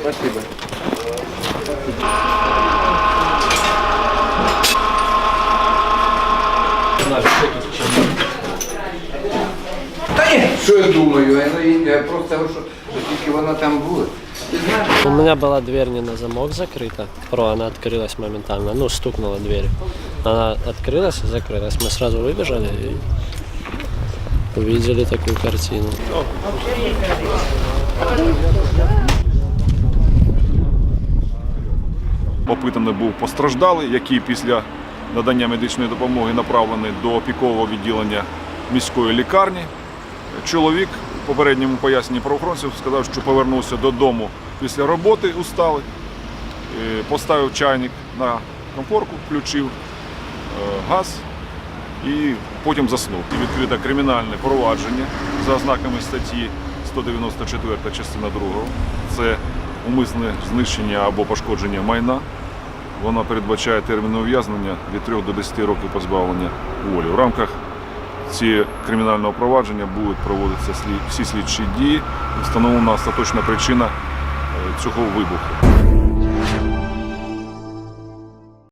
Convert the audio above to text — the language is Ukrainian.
Спасибо. Та ні, що я думаю, я, не- я просто говорю, що тільки вона там була. Ти знаєш, У меня была дверь не на замок закрыта. Про, она открылась моментально. Ну, стукнула дверь. Она открылась и закрылась. Мы сразу выбежали и увидели такую картину. Опитаний був постраждалий, який після надання медичної допомоги направлений до опікового відділення міської лікарні. Чоловік в попередньому поясненні правоохоронців сказав, що повернувся додому після роботи усталий, е, поставив чайник на комфорку, включив е, газ і потім заснув. І відкрите кримінальне провадження за ознаками статті 194 частина 2. Це умисне знищення або пошкодження майна. Вона передбачає термін ув'язнення від 3 до 10 років позбавлення волі. В рамках цієї кримінального провадження будуть проводитися всі слідчі дії. Встановлена остаточна причина е, цього вибуху.